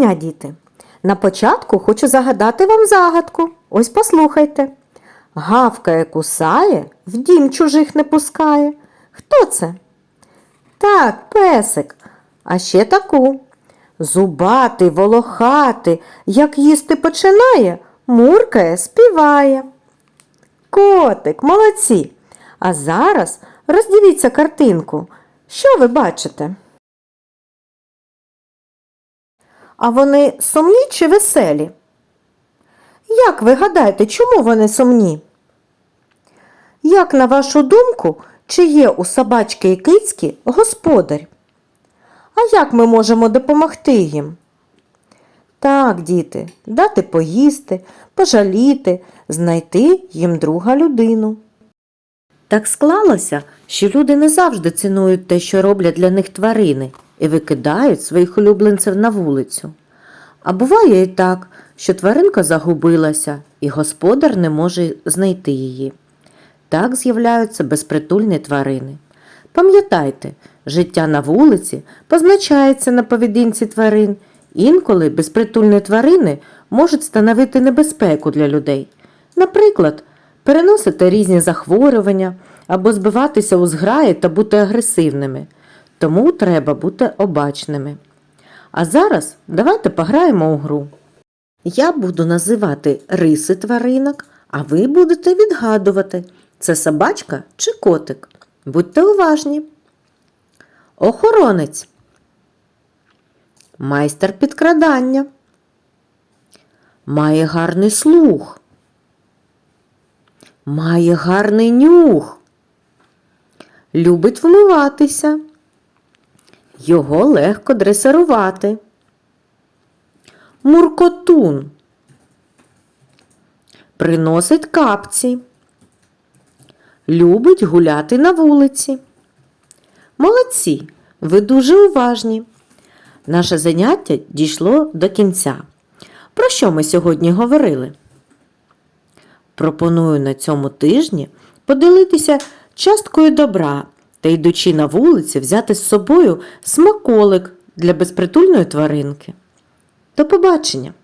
дня, діти! На початку хочу загадати вам загадку. Ось послухайте. Гавкає, кусає, в дім чужих не пускає. Хто це? Так, песик. А ще таку. Зубатий, волохатий, як їсти починає, муркає, співає. Котик, молодці. А зараз роздивіться картинку. Що ви бачите? А вони сумні чи веселі? Як ви гадаєте, чому вони сумні? Як на вашу думку, чи є у собачки і кицьки господар? А як ми можемо допомогти їм? Так, діти, дати поїсти, пожаліти, знайти їм друга людину. Так склалося, що люди не завжди цінують те, що роблять для них тварини, і викидають своїх улюбленців на вулицю. А буває і так, що тваринка загубилася, і господар не може знайти її. Так з'являються безпритульні тварини. Пам'ятайте, життя на вулиці позначається на поведінці тварин. Інколи безпритульні тварини можуть становити небезпеку для людей. Наприклад, переносити різні захворювання або збиватися у зграї та бути агресивними. Тому треба бути обачними. А зараз давайте пограємо у гру. Я буду називати риси тваринок, а ви будете відгадувати, це собачка чи котик. Будьте уважні. Охоронець. Майстер підкрадання. Має гарний слух. Має гарний нюх. Любить вмиватися. Його легко дресирувати. Муркотун. Приносить капці. Любить гуляти на вулиці. Молодці, ви дуже уважні. Наше заняття дійшло до кінця. Про що ми сьогодні говорили? Пропоную на цьому тижні поділитися часткою добра та йдучи на вулиці, взяти з собою смаколик для безпритульної тваринки. До побачення!